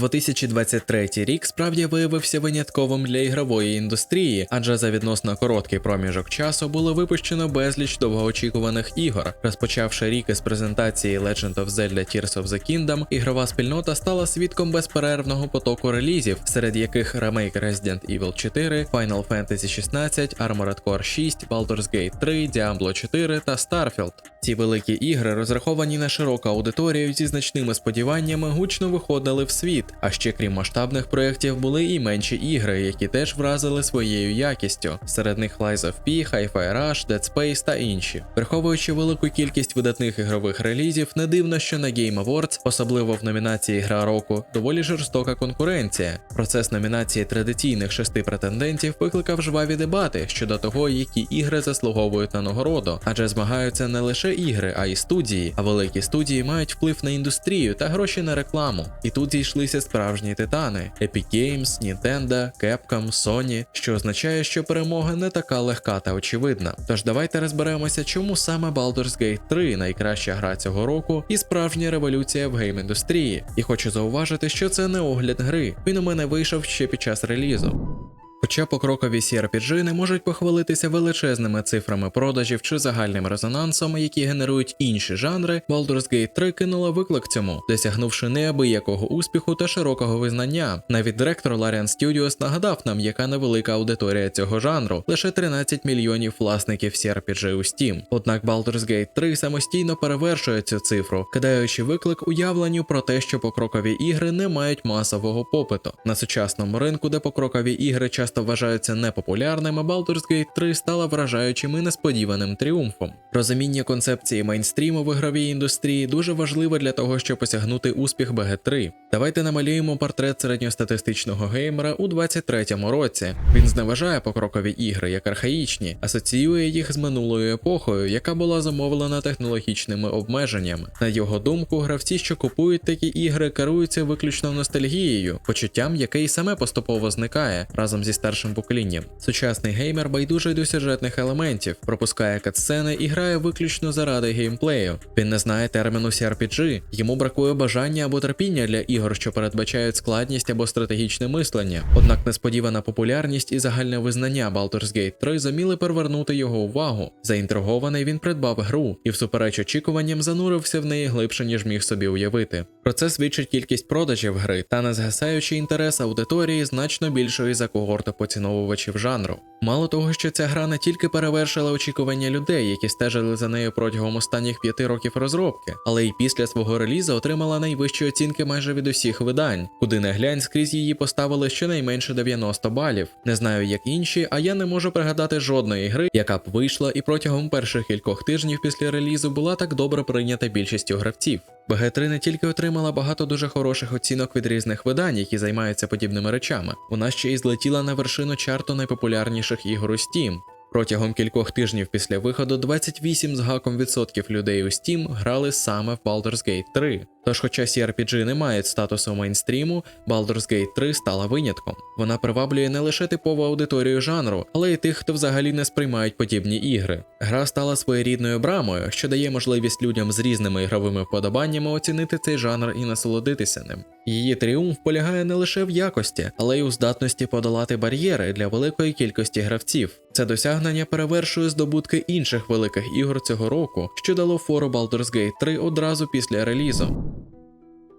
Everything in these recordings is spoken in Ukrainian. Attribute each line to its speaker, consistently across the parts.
Speaker 1: 2023 рік справді виявився винятковим для ігрової індустрії, адже за відносно короткий проміжок часу було випущено безліч довгоочікуваних ігор. Розпочавши рік із презентації Legend of Zelda Tears of the Kingdom, ігрова спільнота стала свідком безперервного потоку релізів, серед яких ремейк Resident Evil 4, Final Fantasy 16, Armored Core 6, Baldur's Gate 3, Diablo 4 та Starfield. Ці великі ігри, розраховані на широку аудиторію зі значними сподіваннями, гучно виходили в світ. А ще крім масштабних проєктів були і менші ігри, які теж вразили своєю якістю. Серед них Lies of P, Hi-Fi Rush, Dead Space та інші. Враховуючи велику кількість видатних ігрових релізів, не дивно, що на Game Awards, особливо в номінації Гра року, доволі жорстока конкуренція. Процес номінації традиційних шести претендентів викликав жваві дебати щодо того, які ігри заслуговують на нагороду, адже змагаються не лише ігри, а й студії. А великі студії мають вплив на індустрію та гроші на рекламу. І тут зійшлися справжні титани: Epic Games, Nintendo, Capcom, Sony, що означає, що перемога не така легка та очевидна. Тож давайте розберемося, чому саме Baldur's Gate 3 найкраща гра цього року і справжня революція в гейм-індустрії. І хочу зауважити, що це не огляд гри. Він у мене вийшов ще під час релізу. Хоча покрокові CRPG не можуть похвалитися величезними цифрами продажів чи загальним резонансом, які генерують інші жанри, Baldur's Gate 3 кинула виклик цьому, досягнувши неабиякого успіху та широкого визнання. Навіть директор Larian Studios нагадав нам, яка невелика аудиторія цього жанру, лише 13 мільйонів власників CRPG у Steam. Однак Baldur's Gate 3 самостійно перевершує цю цифру, кидаючи виклик уявленню про те, що покрокові ігри не мають масового попиту. На сучасному ринку, де покрокові ігри часто вважаються непопулярними, Baldur's Gate 3 стала вражаючим і несподіваним тріумфом. Розуміння концепції мейнстріму в ігровій індустрії дуже важливе для того, щоб осягнути успіх BG3. Давайте намалюємо портрет середньостатистичного геймера у 23-му році. Він зневажає покрокові ігри як архаїчні, асоціює їх з минулою епохою, яка була замовлена технологічними обмеженнями. На його думку, гравці, що купують такі ігри, керуються виключно ностальгією, почуттям, яке й саме поступово зникає разом зі старшим поколінням. Сучасний геймер байдужий до сюжетних елементів, пропускає катсцени і грає виключно заради геймплею. Він не знає терміну CRPG, йому бракує бажання або терпіння для ігор, що передбачають складність або стратегічне мислення. Однак несподівана популярність і загальне визнання Baldur's Gate 3 зуміли привернути його увагу. Заінтригований він придбав гру і, всупереч очікуванням, занурився в неї глибше, ніж міг собі уявити. Про це свідчить кількість продажів гри та незгасаючий інтерес аудиторії значно більшої за когорту поціновувачів жанру. Мало того, що ця гра не тільки перевершила очікування людей, які стежили за нею протягом останніх п'яти років розробки, але й після свого релізу отримала найвищі оцінки майже від усіх видань, куди не глянь скрізь її поставили щонайменше 90 балів. Не знаю, як інші, а я не можу пригадати жодної гри, яка б вийшла і протягом перших кількох тижнів після релізу була так добре прийнята більшістю гравців. BG3 не тільки отримала багато дуже хороших оцінок від різних видань, які займаються подібними речами, вона ще й злетіла на вершину чарту найпопулярніших ігор у Steam. Протягом кількох тижнів після виходу 28 з гаком відсотків людей у Steam грали саме в Baldur's Gate 3. Тож, хоча CRPG не мають статусу мейнстріму, Baldur's Gate 3 стала винятком. Вона приваблює не лише типову аудиторію жанру, але й тих, хто взагалі не сприймають подібні ігри. Гра стала своєрідною брамою, що дає можливість людям з різними ігровими вподобаннями оцінити цей жанр і насолодитися ним. Її тріумф полягає не лише в якості, але й у здатності подолати бар'єри для великої кількості гравців. Це досягнення перевершує здобутки інших великих ігор цього року, що дало фору Baldur's Gate 3 одразу після релізу.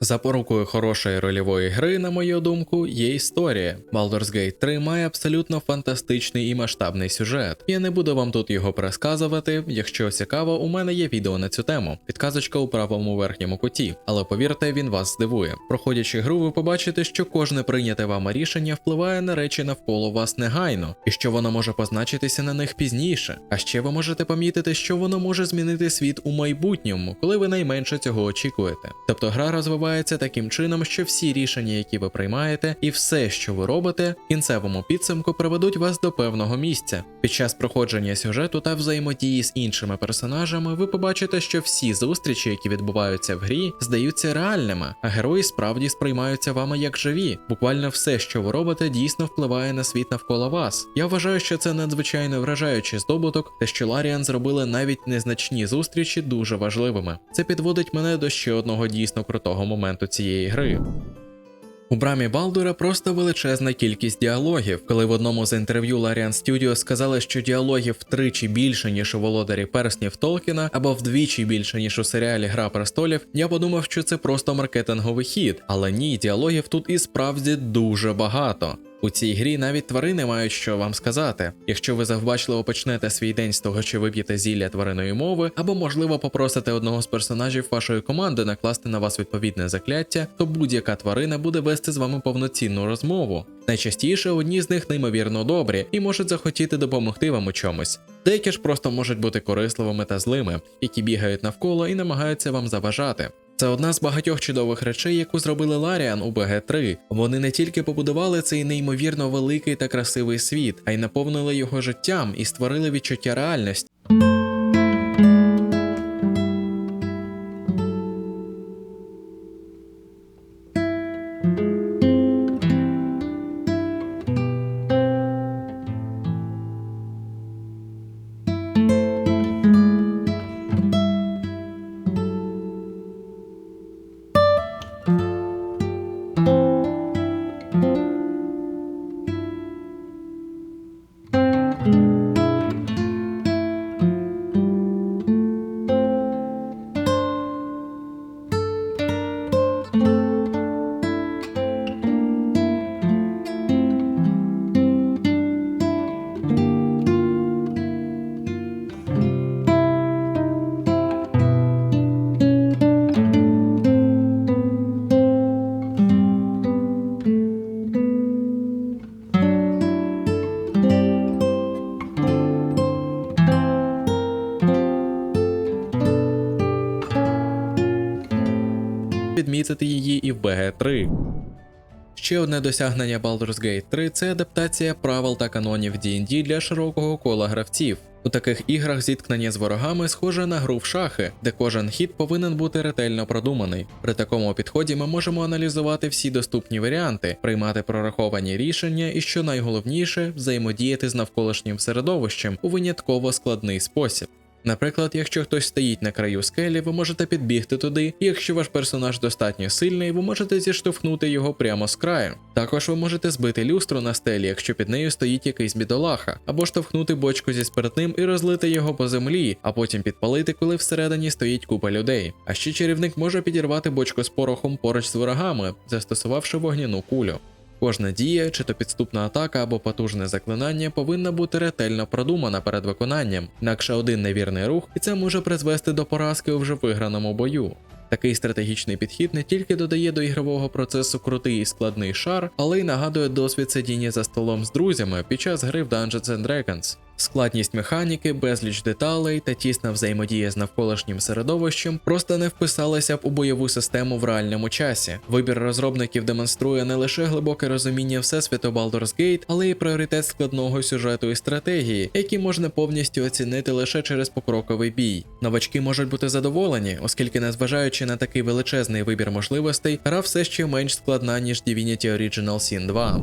Speaker 1: Запорукою хорошої рольової гри, на мою думку, є історія. Baldur's Gate 3 має абсолютно фантастичний і масштабний сюжет. Я не буду вам тут його пересказувати. Якщо цікаво, у мене є відео на цю тему. Підказочка у правому верхньому куті, але повірте, він вас здивує. Проходячи гру, ви побачите, що кожне прийняте вами рішення впливає на речі навколо вас негайно, і що воно може позначитися на них пізніше. А ще ви можете помітити, що воно може змінити світ у майбутньому, коли ви найменше цього очікуєте. Тобто гра розвиває відбувається таким чином, що всі рішення, які ви приймаєте, і все, що ви робите, в кінцевому підсумку приведуть вас до певного місця. Під час проходження сюжету та взаємодії з іншими персонажами, ви побачите, що всі зустрічі, які відбуваються в грі, здаються реальними, а герої справді сприймаються вами як живі. Буквально все, що ви робите, дійсно впливає на світ навколо вас. Я вважаю, що це надзвичайно вражаючий здобуток, те, що Ларіан зробили навіть незначні зустрічі дуже важливими. Це підводить мене до ще одного дійсно крутого моменту цієї гри. У брамі Балдура просто величезна кількість діалогів. Коли в одному з інтерв'ю Larian Studio сказали, що діалогів втричі більше, ніж у володарі перснів Толкіна, або вдвічі більше, ніж у серіалі Гра престолів, я подумав, що це просто маркетинговий хід. Але ні, діалогів тут і справді дуже багато. У цій грі навіть тварини мають що вам сказати. Якщо ви завбачливо почнете свій день з того, що вип'єте зілля твариної мови, або, можливо, попросите одного з персонажів вашої команди накласти на вас відповідне закляття, то будь-яка тварина буде вести з вами повноцінну розмову. Найчастіше одні з них неймовірно добрі і можуть захотіти допомогти вам у чомусь. Деякі ж просто можуть бути корисливими та злими, які бігають навколо і намагаються вам заважати. Це одна з багатьох чудових речей, яку зробили Ларіан у БГ3. Вони не тільки побудували цей неймовірно великий та красивий світ, а й наповнили його життям і створили відчуття реальності. Відмітити її і в BG3. Ще одне досягнення Baldur's Gate 3 це адаптація правил та канонів D&D для широкого кола гравців. У таких іграх зіткнення з ворогами схоже на гру в шахи, де кожен хід повинен бути ретельно продуманий. При такому підході ми можемо аналізувати всі доступні варіанти, приймати прораховані рішення і, що найголовніше, взаємодіяти з навколишнім середовищем у винятково складний спосіб. Наприклад, якщо хтось стоїть на краю скелі, ви можете підбігти туди, і якщо ваш персонаж достатньо сильний, ви можете зіштовхнути його прямо з краю. Також ви можете збити люстру на стелі, якщо під нею стоїть якийсь бідолаха, або штовхнути бочку зі спиртним і розлити його по землі, а потім підпалити, коли всередині стоїть купа людей. А ще чарівник може підірвати бочку з порохом поруч з ворогами, застосувавши вогняну кулю. Кожна дія, чи то підступна атака або потужне заклинання, повинна бути ретельно продумана перед виконанням, інакше один невірний рух, і це може призвести до поразки у вже виграному бою. Такий стратегічний підхід не тільки додає до ігрового процесу крутий і складний шар, але й нагадує досвід сидіння за столом з друзями під час гри в Dungeons and Dragons. Складність механіки, безліч деталей та тісна взаємодія з навколишнім середовищем просто не вписалися б у бойову систему в реальному часі. Вибір розробників демонструє не лише глибоке розуміння всесвіту Baldur's Gate, але й пріоритет складного сюжету і стратегії, які можна повністю оцінити лише через покроковий бій. Новачки можуть бути задоволені, оскільки, незважаючи на такий величезний вибір можливостей, гра все ще менш складна ніж Divinity Original Sin 2.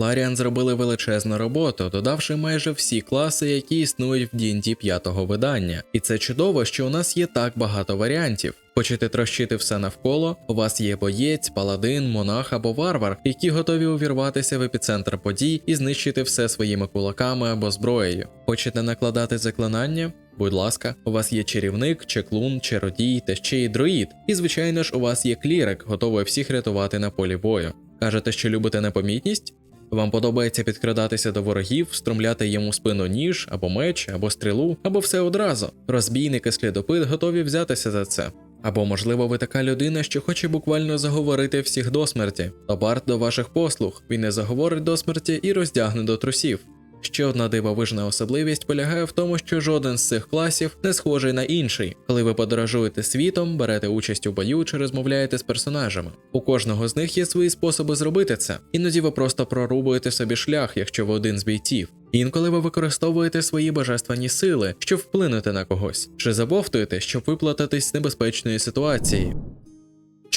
Speaker 1: Ларіан зробили величезну роботу, додавши майже всі класи, які існують в D&D п'ятого видання. І це чудово, що у нас є так багато варіантів. Хочете трощити все навколо? У вас є боєць, паладин, монах або варвар, які готові увірватися в епіцентр подій і знищити все своїми кулаками або зброєю. Хочете накладати заклинання? Будь ласка, у вас є чарівник, чеклун, чародій та ще й друїд. І звичайно ж, у вас є клірик, готовий всіх рятувати на полі бою. Кажете, що любите непомітність? Вам подобається підкрадатися до ворогів, струмляти йому спину ніж, або меч, або стрілу, або все одразу. Розбійники слідопит готові взятися за це. Або, можливо, ви така людина, що хоче буквально заговорити всіх до смерті. То Барт до ваших послуг, він не заговорить до смерті і роздягне до трусів. Ще одна дивовижна особливість полягає в тому, що жоден з цих класів не схожий на інший. Коли ви подорожуєте світом, берете участь у бою чи розмовляєте з персонажами. У кожного з них є свої способи зробити це. Іноді ви просто прорубуєте собі шлях, якщо ви один з бійців. Інколи ви використовуєте свої божественні сили, щоб вплинути на когось, чи забовтуєте, щоб виплатитись з небезпечної ситуації.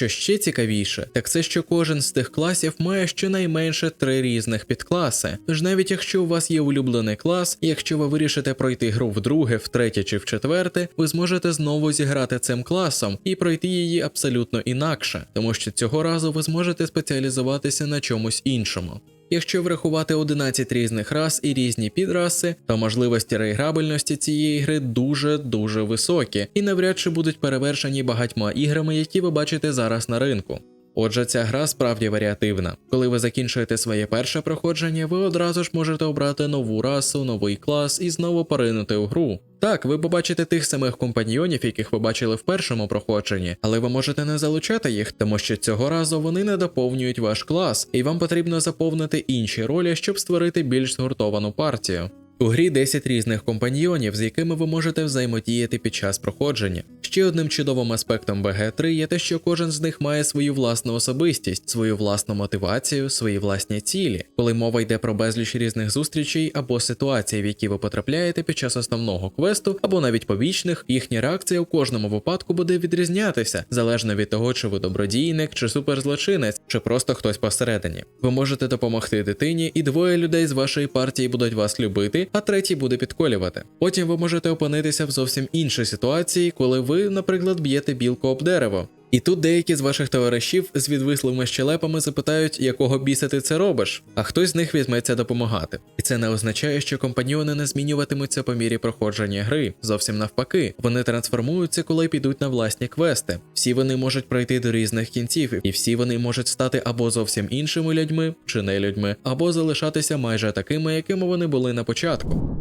Speaker 1: Що ще цікавіше, так це що кожен з тих класів має щонайменше три різних підкласи. Тож навіть якщо у вас є улюблений клас, якщо ви вирішите пройти гру вдруге, втретє чи в четверте, ви зможете знову зіграти цим класом і пройти її абсолютно інакше, тому що цього разу ви зможете спеціалізуватися на чомусь іншому. Якщо врахувати 11 різних рас і різні підраси, то можливості реіграбельності цієї гри дуже дуже високі і навряд чи будуть перевершені багатьма іграми, які ви бачите зараз на ринку. Отже, ця гра справді варіативна. Коли ви закінчуєте своє перше проходження, ви одразу ж можете обрати нову расу, новий клас і знову поринути у гру. Так, ви побачите тих самих компаньйонів, яких ви бачили в першому проходженні, але ви можете не залучати їх, тому що цього разу вони не доповнюють ваш клас, і вам потрібно заповнити інші ролі, щоб створити більш згуртовану партію. У грі 10 різних компаньйонів, з якими ви можете взаємодіяти під час проходження. Ще одним чудовим аспектом BG3 є те, що кожен з них має свою власну особистість, свою власну мотивацію, свої власні цілі. Коли мова йде про безліч різних зустрічей або ситуацій, в які ви потрапляєте під час основного квесту, або навіть побічних, їхня реакція у кожному випадку буде відрізнятися, залежно від того, чи ви добродійник, чи суперзлочинець, чи просто хтось посередині. Ви можете допомогти дитині, і двоє людей з вашої партії будуть вас любити, а третій буде підколювати. Потім ви можете опинитися в зовсім іншій ситуації, коли ви, наприклад, б'єте білку об дерево. І тут деякі з ваших товаришів з відвислими щелепами запитають, якого біса ти це робиш, а хтось з них візьметься допомагати. І це не означає, що компаньйони не змінюватимуться по мірі проходження гри. Зовсім навпаки, вони трансформуються, коли підуть на власні квести. Всі вони можуть пройти до різних кінців, і всі вони можуть стати або зовсім іншими людьми, чи не людьми, або залишатися майже такими, якими вони були на початку.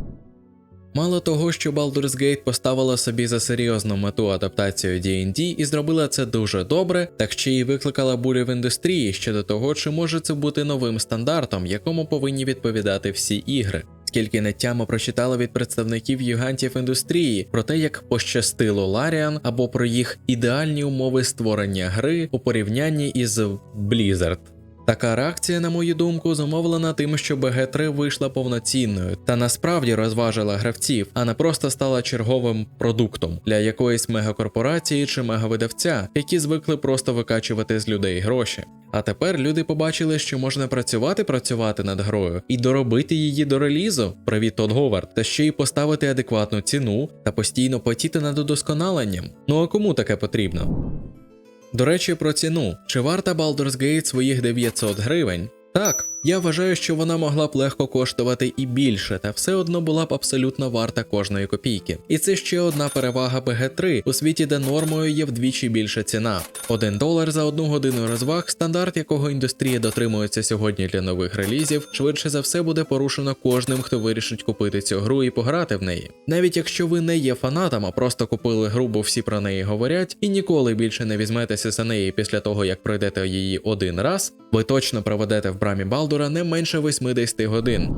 Speaker 1: Мало того, що Baldur's Gate поставила собі за серйозну мету адаптацію D&D і зробила це дуже добре, так ще й викликала бурю в індустрії щодо того, чи може це бути новим стандартом, якому повинні відповідати всі ігри. Скільки неттями прочитали від представників гігантів індустрії про те, як пощастило Ларіан або про їх ідеальні умови створення гри у порівнянні із Blizzard. Така реакція, на мою думку, зумовлена тим, що BG3 вийшла повноцінною та насправді розважила гравців, а не просто стала черговим продуктом для якоїсь мегакорпорації чи мегавидавця, які звикли просто викачувати з людей гроші. А тепер люди побачили, що можна працювати працювати над грою і доробити її до релізу, привіт Тодд Говард, та ще й поставити адекватну ціну та постійно потіти над удосконаленням. Ну а кому таке потрібно? До речі, про ціну. Чи варта Baldur's Gate своїх 900 гривень? Так, я вважаю, що вона могла б легко коштувати і більше, та все одно була б абсолютно варта кожної копійки. І це ще одна перевага BG3 у світі, де нормою є вдвічі більша ціна. Один долар за одну годину розваг, стандарт якого індустрія дотримується сьогодні для нових релізів, швидше за все буде порушено кожним, хто вирішить купити цю гру і пограти в неї. Навіть якщо ви не є фанатом, а просто купили гру, бо всі про неї говорять, і ніколи більше не візьметеся за неї після того, як пройдете її один раз, ви точно проведете в брамі Балдура не менше 80 годин.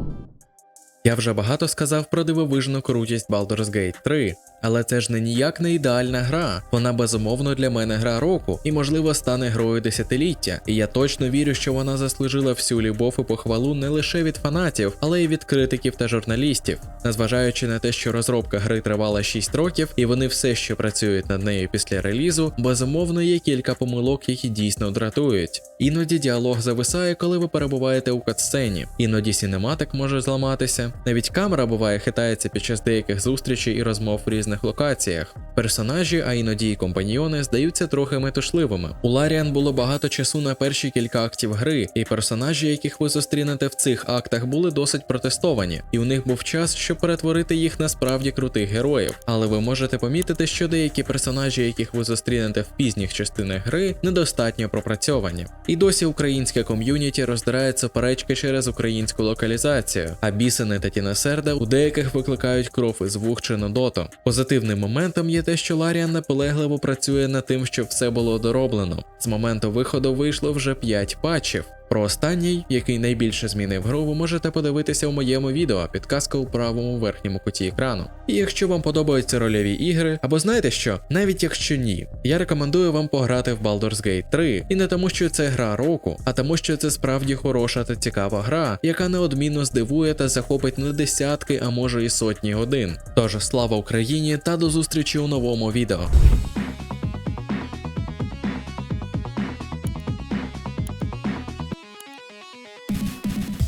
Speaker 1: Я вже багато сказав про дивовижну крутість Baldur's Gate 3, але це ж не ніяк не ідеальна гра. Вона безумовно для мене гра року і, можливо, стане грою десятиліття. І я точно вірю, що вона заслужила всю любов і похвалу не лише від фанатів, але й від критиків та журналістів. Незважаючи на те, що розробка гри тривала 6 років, і вони все ще працюють над нею після релізу, безумовно є кілька помилок, які дійсно дратують. Іноді діалог зависає, коли ви перебуваєте у катсцені, іноді сінематик може зламатися. Навіть камера буває хитається під час деяких зустрічей і розмов в різних локаціях. Персонажі, а іноді й компаньйони здаються трохи метушливими. У Ларіан було багато часу на перші кілька актів гри, і персонажі, яких ви зустрінете в цих актах, були досить протестовані, і у них був час, щоб перетворити їх на справді крутих героїв. Але ви можете помітити, що деякі персонажі, яких ви зустрінете в пізніх частинах гри, недостатньо пропрацьовані. І досі українське ком'юніті роздирає суперечки через українську локалізацію, а бісини та тінесерда у деяких викликають кров із вух чи нудоту. Позитивним моментом є те, що Ларіан наполегливо працює над тим, щоб все було дороблено. З моменту виходу вийшло вже 5 патчів. Про останній, який найбільше змінив гру, ви можете подивитися у моєму відео, підказка у правому верхньому куті екрану. І якщо вам подобаються рольові ігри, або знаєте що, навіть якщо ні, я рекомендую вам пограти в Baldur's Gate 3. І не тому, що це гра року, а тому, що це справді хороша та цікава гра, яка неодмінно здивує та захопить не десятки, а може і сотні годин. Тож слава Україні та до зустрічі у новому відео.